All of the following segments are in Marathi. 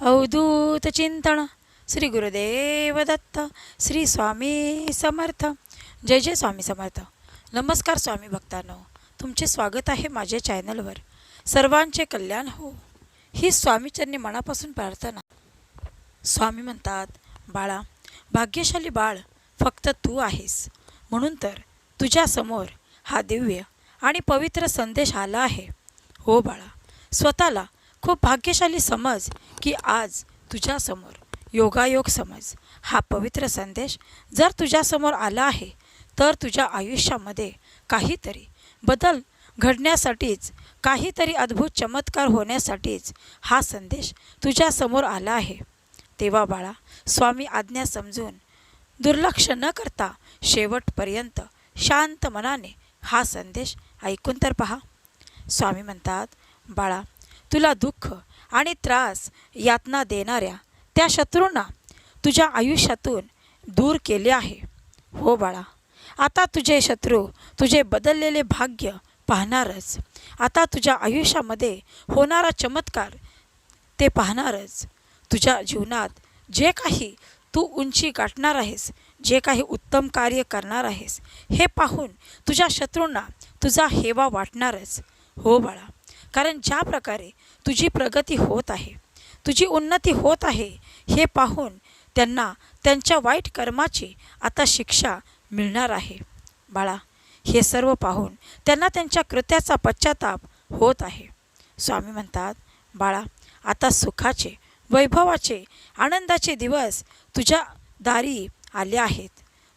अवधूत चिंतन. श्री गुरुदेव दत्त श्री स्वामी समर्थ. जय जय स्वामी समर्थ. नमस्कार स्वामी भक्तांनो. तुमचे स्वागत आहे माझ्या चॅनलवर. सर्वांचे कल्याण हो. ही स्वामीचरणी मनापासून प्रार्थना. स्वामी म्हणतात बाळा भाग्यशाली बाळ फक्त तू आहेस. म्हणून तर तुझ्यासमोर हा दिव्य आणि पवित्र संदेश आला आहे. हो बाळा स्वतःला खूप भाग्यशाली समज की आज तुझ्यासमोर योगायोग समज हा पवित्र संदेश जर तुझ्यासमोर आला आहे तर तुझ्या आयुष्यामध्ये काहीतरी बदल घडण्यासाठीच काहीतरी अद्भुत चमत्कार होण्यासाठीच हा संदेश तुझ्यासमोर आला आहे. तेव्हा बाळा स्वामी आज्ञा समजून दुर्लक्ष न करता शेवटपर्यंत शांत मनाने हा संदेश ऐकून तर पहा. स्वामी म्हणतात बाळा तुला दुःख आणि त्रास यातना देणाऱ्या त्या शत्रूंना तुझ्या आयुष्यातून दूर केले आहे. हो बाळा आता तुझे शत्रू तुझे बदललेले भाग्य पाहणारच. आता तुझ्या आयुष्यामध्ये होणारा चमत्कार ते पाहणारच. तुझ्या जीवनात जे काही तू उंची गाठणार आहेस जे काही उत्तम कार्य करणार आहेस हे पाहून तुझ्या शत्रूंना तुझा हेवा वाटणारच. हो बाळा कारण ज्या प्रकारे तुझी प्रगती होत आहे तुझी उन्नती होत आहे हे पाहून त्यांना त्यांच्या वाईट कर्माची आता शिक्षा मिळणार आहे. बाळा हे सर्व पाहून त्यांना त्यांच्या कृत्याचा पश्चाताप होत आहे. स्वामी म्हणतात बाळा आता सुखाचे वैभवाचे आनंदाचे दिवस तुझ्या दारी आले आहेत.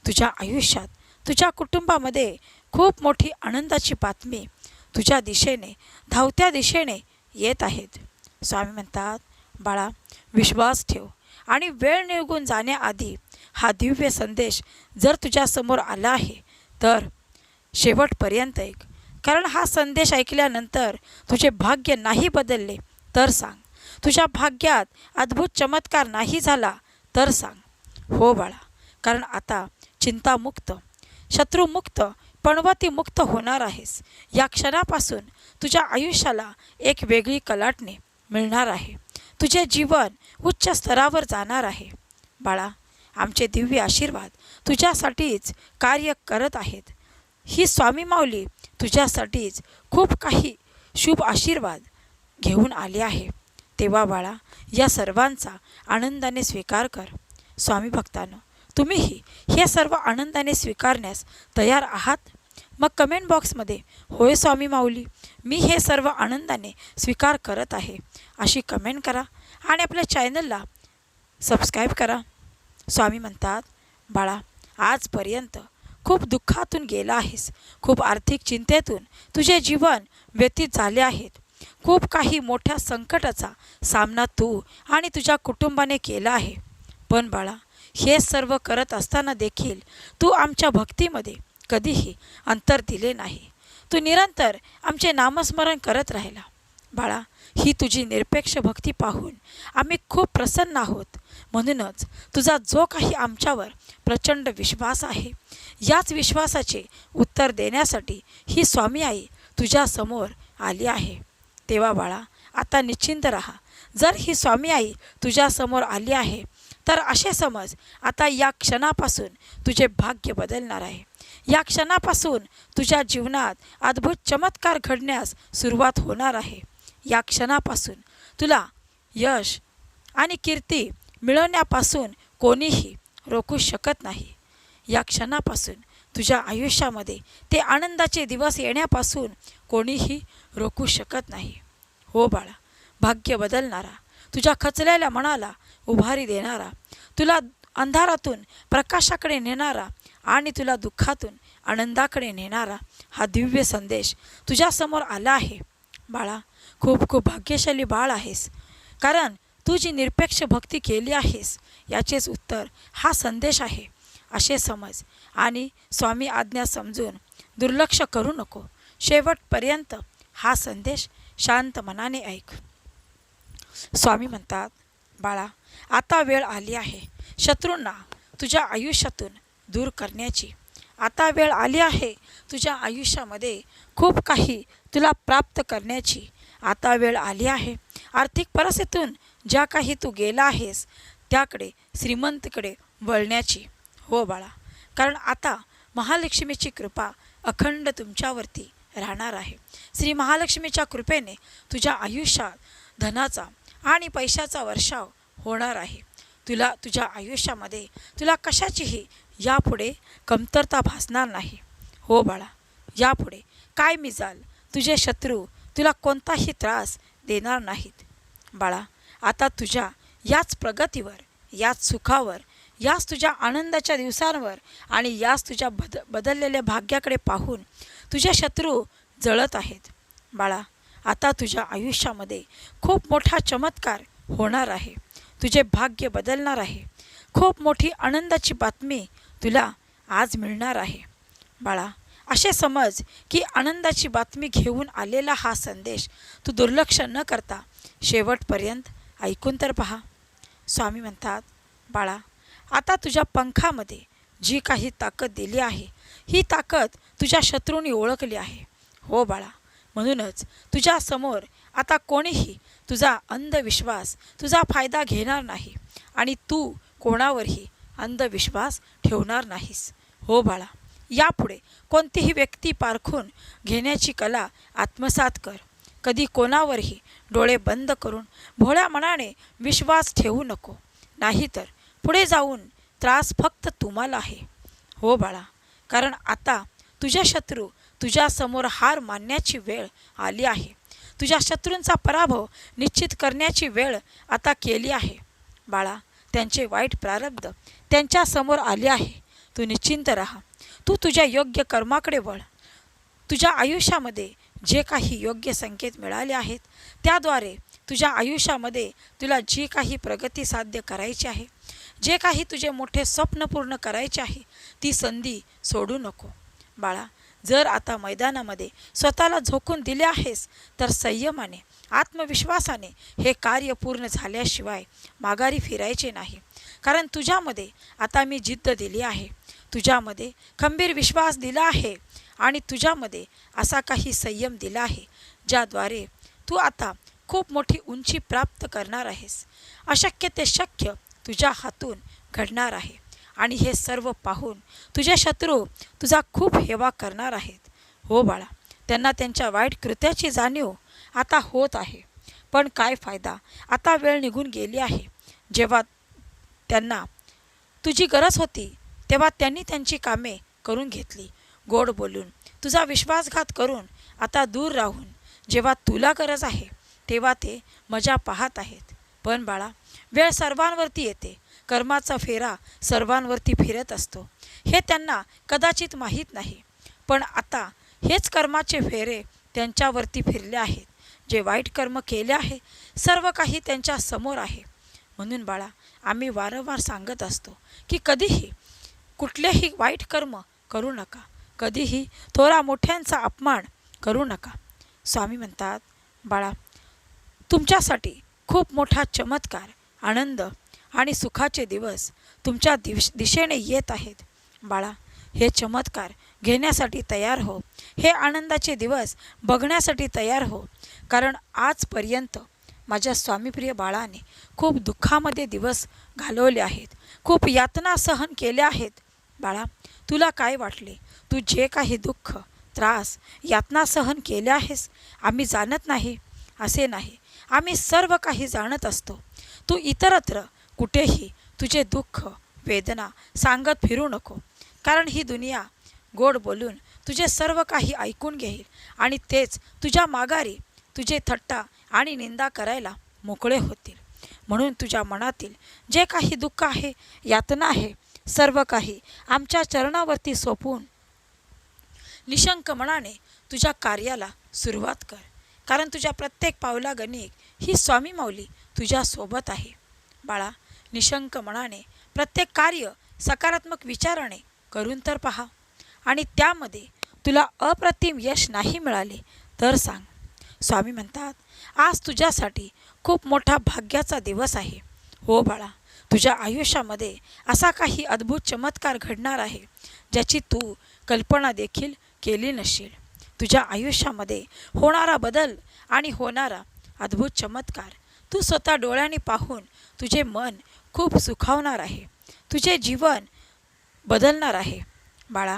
तुझ्या आयुष्यात तुझ्या कुटुंबामध्ये खूप मोठी आनंदाची बातमी तुझ्या दिशेने धावत्या दिशेने येत आहेत. स्वामी म्हणतात बाळा विश्वास ठेव आणि वेळ निघून जाण्याआधी हा दिव्य संदेश जर तुझ्यासमोर आला आहे तर शेवटपर्यंत ऐक. कारण हा संदेश ऐकल्यानंतर तुझे भाग्य नाही बदलले तर सांग. तुझ्या भाग्यात अद्भुत चमत्कार नाही झाला तर सांग. हो बाळा कारण आता चिंतामुक्त शत्रुमुक्त पणवा ती मुक्त होणार आहेस. या क्षणापासून तुझ्या आयुष्याला एक वेगळी कलाटणी मिळणार आहे. तुझे जीवन उच्च स्तरावर जाणार आहे. बाळा आमचे दिव्य आशीर्वाद तुझ्यासाठीच कार्य करत आहेत. ही स्वामी माऊली तुझ्यासाठीच खूप काही शुभ आशीर्वाद घेऊन आले आहे. तेव्हा बाळा या सर्वांचा आनंदाने स्वीकार कर. स्वामी भक्तानं तुम्हीही हे सर्व आनंदाने स्वीकारण्यास तयार आहात? मग कमेंट बॉक्समध्ये होय स्वामी माऊली मी हे सर्व आनंदाने स्वीकार करत आहे. अशी कमेंट करा आणि आपल्या चॅनलला सबस्क्राईब करा. स्वामी म्हणतात बाळा आजपर्यंत खूप दुःखातून गेला आहेस. खूप आर्थिक चिंतेतून तुझे जीवन व्यतीत झाले आहेत. खूप काही मोठ्या संकटाचा सामना तू आणि तुझ्या कुटुंबाने केला आहे. पण बाळा हे सर्व करत असताना देखील तू आमच्या भक्तीमध्ये कधीही अंतर दिले नाही. तू निरंतर आमचे नामस्मरण करत राहिला. बाळा ही तुझी निरपेक्ष भक्ती पाहून आम्ही खूप प्रसन्न आहोत. म्हणूनच तुझा जो काही आमच्यावर प्रचंड विश्वास आहे याच विश्वासाचे उत्तर देण्यासाठी ही स्वामी आई तुझ्यासमोर आली आहे. तेव्हा बाळा आता निश्चिंत राहा. जर ही स्वामी आई तुझ्यासमोर आली आहे तर असे समज आता या क्षणापासून तुझे भाग्य बदलणार आहे. या क्षणापासून तुझ्या जीवनात अद्भुत चमत्कार घडण्यास सुरुवात होणार आहे. या क्षणापासून तुला यश आणि कीर्ती मिळवण्यापासून कोणीही रोखू शकत नाही. या क्षणापासून तुझ्या आयुष्यामध्ये ते आनंदाचे दिवस येण्यापासून कोणीही रोखू शकत नाही. हो बाळा भाग्य बदलणारा तुझ्या खचलेल्या मनाला उभारी देणारा तुला अंधारातून प्रकाशाकडे नेणारा आणि तुला दुःखातून आनंदाकडे नेणारा हा दिव्य संदेश तुझ्यासमोर आला आहे. बाळा खूप खूप भाग्यशाली बाळ आहेस. कारण तू जी निरपेक्ष भक्ती केली आहेस याचेच उत्तर हा संदेश आहे. असे समज आणि स्वामी आज्ञा समजून दुर्लक्ष करू नको. शेवटपर्यंत हा संदेश शांत मनाने ऐक. स्वामी म्हणतात बाळा आता वेळ आली आहे. शत्रूंना तुझ्या आयुष्यातून दूर करण्याची. आता वेळ आली आहे. तुझ्या आयुष्यामध्ये खूप काही तुला प्राप्त करण्याची. आता वेळ आली आहे. आर्थिक परिस्थितीतून ज्या काही तू गेला आहेस त्याकडे श्रीमंतकडे वळण्याची. हो बाळा. कारण आता महालक्ष्मीची कृपा अखंड तुमच्यावरती राहणार आहे. श्री महालक्ष्मीच्या कृपेने तुझ्या आयुष्यात धनाचा आणि पैशाचा वर्षाव होणार आहे. तुला तुझ्या आयुष्यामध्ये तुला कशाचीही यापुढे कमतरता भासणार नाही. हो बाळा यापुढे काय मिजाल तुझे शत्रू तुला कोणताही त्रास देणार नाहीत. बाळा आता तुझ्या याच प्रगतीवर याच सुखावर याच तुझ्या आनंदाच्या दिवसांवर आणि याच तुझ्या बद बदललेल्या भाग्याकडे पाहून तुझे शत्रू जळत आहेत. बाळा आता तुझ्या आयुष्यामध्ये खूप मोठा चमत्कार होणार आहे. तुझे भाग्य बदलणार आहे. खूप मोठी आनंदाची बातमी तुला आज मिळणार आहे. बाळा असे समज की आनंदाची बातमी घेऊन आलेला हा संदेश तू दुर्लक्ष न करता शेवटपर्यंत ऐकून तर पहा. स्वामी म्हणतात बाळा आता तुझ्या पंखामध्ये जी काही ताकद दिली आहे ही ताकद तुझ्या शत्रूंनी ओळखली आहे. हो बाळा म्हणूनच तुझ्यासमोर आता कोणीही तुझा अंधविश्वास तुझा फायदा घेणार नाही आणि तू कोणावरही अंधविश्वास ठेवणार नाहीस. हो बाळा यापुढे कोणतीही व्यक्ती पारखून घेण्याची कला आत्मसात कर. कधी कोणावरही डोळे बंद करून भोळ्या मनाने विश्वास ठेवू नको. नाहीतर पुढे जाऊन त्रास फक्त तुम्हाला आहे. हो बाळा कारण आता तुझे शत्रू तुझ्यासमोर हार मानण्याची वेळ आली आहे. तुझ्या शत्रूंचा पराभव निश्चित करण्याची वेळ आता केली आहे. बाळा त्यांचे वाईट प्रारब्ध त्यांच्यासमोर आले आहे. तू निश्चिंत राहा. तू तुझ्या योग्य कर्माकडे वळ. तुझ्या आयुष्यामध्ये जे काही योग्य संकेत मिळाले आहेत त्याद्वारे तुझ्या आयुष्यामध्ये तुला जी काही प्रगती साध्य करायची आहे जे काही तुझे मोठे स्वप्न पूर्ण करायचे आहे ती संधी सोडू नको. बाळा जर आता मैदानामध्ये स्वतःला झोकून दिले आहेस तर संयमाने आत्मविश्वासाने हे कार्य पूर्ण झाल्याशिवाय माघारी फिरायचे नाही. कारण तुझ्यामध्ये आता मी जिद्द दिली आहे. तुझ्यामध्ये खंबीर विश्वास दिला आहे आणि तुझ्यामध्ये असा काही संयम दिला आहे ज्याद्वारे तू आता खूप मोठी उंची प्राप्त करणार आहेस. अशक्य ते शक्य तुझ्या हातून घडणार आहे. आणि हे सर्व पाहून तुझे शत्रू तुझा खूप हेवा करणार आहेत. हो बाळा त्यांना त्यांच्या वाईट कृत्याची जाणीव आता होत आहे. पण काय फायदा? आता वेळ निघून गेली आहे. जेव्हा त्यांना तुझी गरज होती तेव्हा त्यांनी त्यांची कामे करून घेतली. गोड बोलून तुझा विश्वासघात करून आता दूर राहून जेव्हा तुला गरज आहे तेव्हा ते मजा पाहत आहेत. पण बाळा वेळ सर्वांवरती येते. कर्माचा फेरा सर्वांवरती फिरत असतो. हे त्यांना कदाचित माहीत नाही पण आता हेच कर्माचे फेरे त्यांच्यावरती फिरले आहेत. जे वाईट कर्म केले आहे सर्व काही त्यांच्यासमोर आहे. म्हणून बाळा आम्ही वारंवार सांगत असतो की कधीही कुठलेही वाईट कर्म करू नका. कधीही थोरा मोठ्यांचा अपमान करू नका. स्वामी म्हणतात बाळा तुमच्यासाठी खूप मोठा चमत्कार आनंद आणि सुखाचे दिवस तुमच्या दिश दिशेने येत आहेत. बाळा हे चमत्कार घेण्यासाठी तयार हो. हे आनंदाचे दिवस बघण्यासाठी तयार हो. कारण आजपर्यंत माझ्या स्वामीप्रिय बाळाने खूप दुःखामध्ये दिवस घालवले आहेत. खूप यातना सहन केल्या आहेत. बाळा तुला काय वाटले? तू जे काही दुःख त्रास यातना सहन केल्या आहेस आम्ही जाणत नाही. असे नाही. आम्ही सर्व काही जाणत असतो. तू इतरत्र कुठेही तुझे दुःख वेदना सांगत फिरू नको. कारण ही दुनिया गोड बोलून तुझे सर्व काही ऐकून घेईल आणि तेच तुझ्या माघारी तुझे थट्टा आणि निंदा करायला मोकळे होतील. म्हणून तुझ्या मनातील जे काही दुःख आहे यातना आहे सर्व काही आमच्या चरणावरती सोपवून निशंक मनाने तुझ्या कार्याला सुरुवात कर. कारण तुझ्या प्रत्येक पावला गणिक ही स्वामी माऊली तुझ्यासोबत आहे. बाळा निशंक मनाने प्रत्येक कार्य सकारात्मक विचाराने करून तर पहा. आणि त्यामध्ये तुला अप्रतिम यश नाही मिळाले तर सांग. स्वामी म्हणतात आज तुझ्यासाठी खूप मोठा भाग्याचा दिवस आहे. हो बाळा तुझ्या आयुष्यामध्ये असा काही अद्भुत चमत्कार घडणार आहे ज्याची तू कल्पना देखील केली नसेल. तुझ्या आयुष्यामध्ये होणारा बदल आणि होणारा अद्भुत चमत्कार तू स्वतः डोळ्याने पाहून तुझे मन खूप सुखावणार आहे. तुझे जीवन बदलणार आहे. बाळा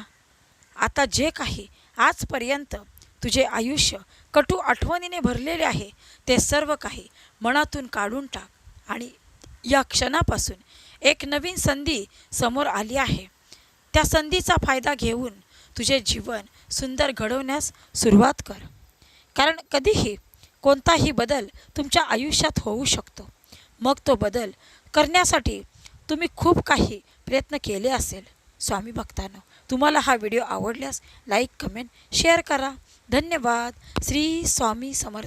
आता जे काही आजपर्यंत तुझे आयुष्य कटू आठवणीने भरलेले आहे ते सर्व काही मनातून काढून टाक आणि या क्षणापासून एक नवीन संधी समोर आली आहे. त्या संधीचा फायदा घेऊन तुझे जीवन सुंदर घडवण्यास सुरुवात कर. कारण कधीही कोणताही बदल तुमच्या आयुष्यात होऊ शकतो. मग तो बदल करण्यासाठी तुम्ही खूप काही प्रयत्न केले असेल. स्वामी भक्तांनो तुम्हाला हा व्हिडिओ आवडल्यास लाईक कमेंट शेअर करा. धन्यवाद. श्री स्वामी समर्थ